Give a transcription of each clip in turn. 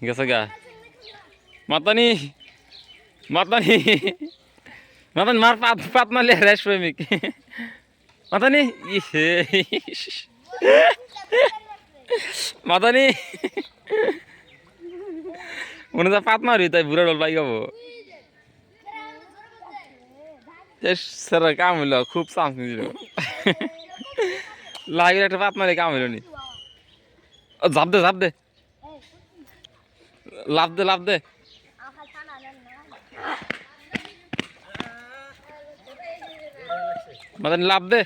গেছে গা। মাতানি মাতানি মাতানি, মার পাত পাত মারলে রেস প্রেমিক মাতানি মাতানি, মনে যা পাত মারি তাই বুড়া ডল পাই গাবো স্যার, কাম হইল, খুব চান্স নিছিল। লাগিলে একটা পাত মারি কাম হইল নি। জাপ দে জাপ দে। লাভ দে লাভ দে। মাদানি লাভ দে।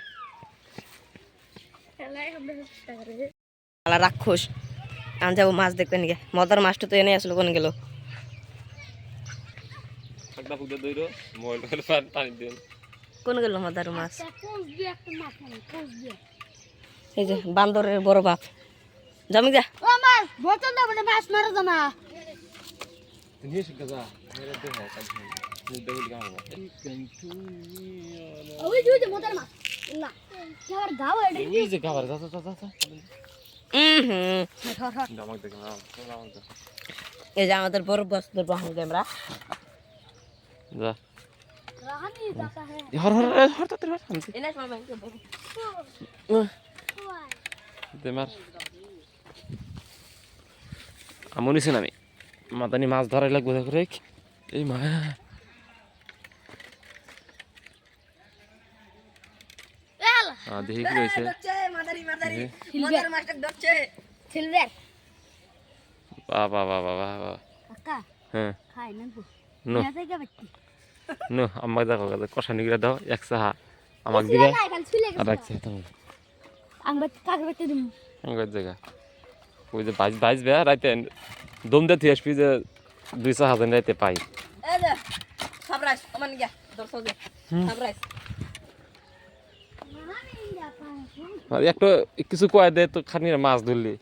আলা রাক্ষস। আমি যাব মাছ দেখতে নিকে মদার মাছটা তো এনে আসলো কোন গেল? কোন গেল মদার মাছ? এই যে বান্দরের বড় বাপ। জমি যা। বোতল মানে মাছ মারা জানা নিয়ে শিখে যা মেরে দে হয় কাজ মুখ দেখে কাম হবে ওই যে ওই মোতার মাছ না কেবার দাও এটা এই যে খাবার যা যা যা যা এই যে আমাদের বড় বাস ধরবো আমরা আমরা যা হর হর হর তাতে হর শান্তি দে মার আমো নিছেন আমি মাতানি মাছ ধরাই লাগবে দেখ রে এই মা। হ্যাঁ দেখি কি হয়েছে। হ্যাঁ না আমাকে দেখো কষানি করে দাও এক সাহা। আমাকে দিবে। না খালি ছিলে আর এক তুমি। আমি কাকে বাচ্চি দিম। আমার জায়গা। ওই যে বাইশ বাইশ বেয়া রাইতে দম দিয়ে তুই আসবি যে দুই চার হাজার রাইতে পাই। আর একটা কিছু কয় দে তো খানি মাছ ধরলি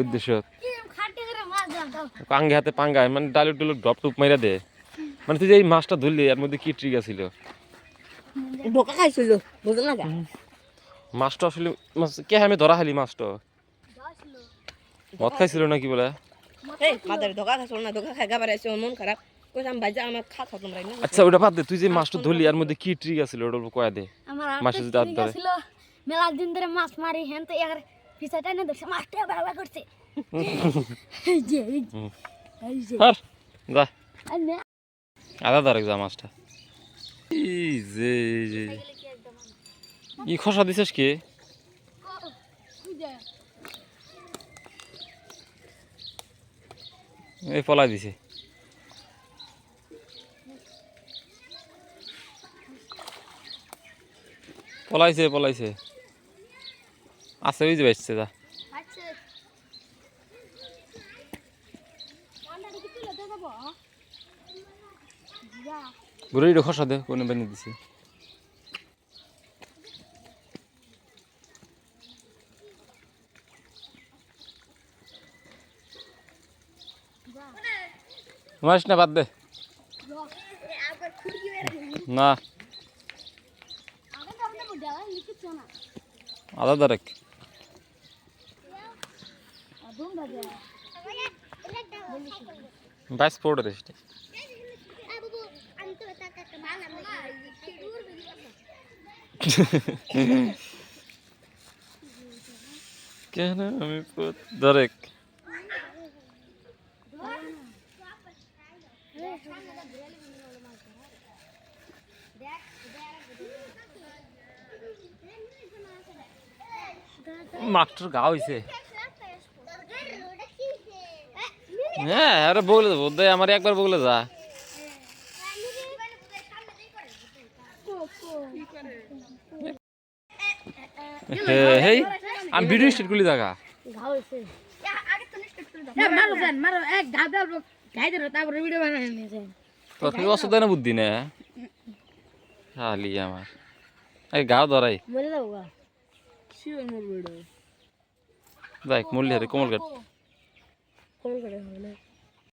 উদ্দেশ্য। কি খাটে করে মাছ দাও পাঙ্গে হাতে পাঙ্গায় মানে ডালু টুলু ডপ টুপ মাইরা দে। মানে তুই যে এই মাছটা ধরলি এর মধ্যে কি ট্রিক আছিল? বোকা খাইছিল বুঝল না মাছটা আসলে মাছ কে আমি ধরা খালি মাছটা? মদ খাইছিল নাকি বলে? এই মাদারি ধোকা না ধোকা খাই গাবার আছে মন খারাপ। কইলাম ভাইজা আমার খাতা তোমরা না আচ্ছা ওটা বাদ দে তুই যে মাছটা ধরলি এর মধ্যে কি ট্রিক আছিল ওটা কয়া দে। আমার মাছের যদি হাত ধরে। মেলা দিন ধরে মাছ মারি হেন তো এর পিছাটা না ধরছে মাছটা বারবার করছে। এই যে এই যে, আর যা। আদা ধরে যা মাছটা। এই যে এই যে ই খসা দিছিস কি? এই পলাই দিছে। পলাইছে পলাইছে। আছে ওই যে বেসছে যা। আচ্ছা। বুড়িটা খসা দে কোনে বেনে দিছে। মারিস না বাদ দে। না। আদা বাজা বাইশ পড়ে রে কেন আমি ধরেক মাস্টার গা হইছে। হ্যাঁ আরে বলে দেবো দে আমার একবার বলে যা। হেই আমি ভিডিও স্টার্ট করলি দেখা মারো মারো এক ঘা দাও দেন তারপরে ভিডিও নিয়েছেন তো তুই অসুবিধা না বুদ্ধি না? খালি আমার এই গা। ধরাই গা শিওর দেখ কোমল কাট হবে না?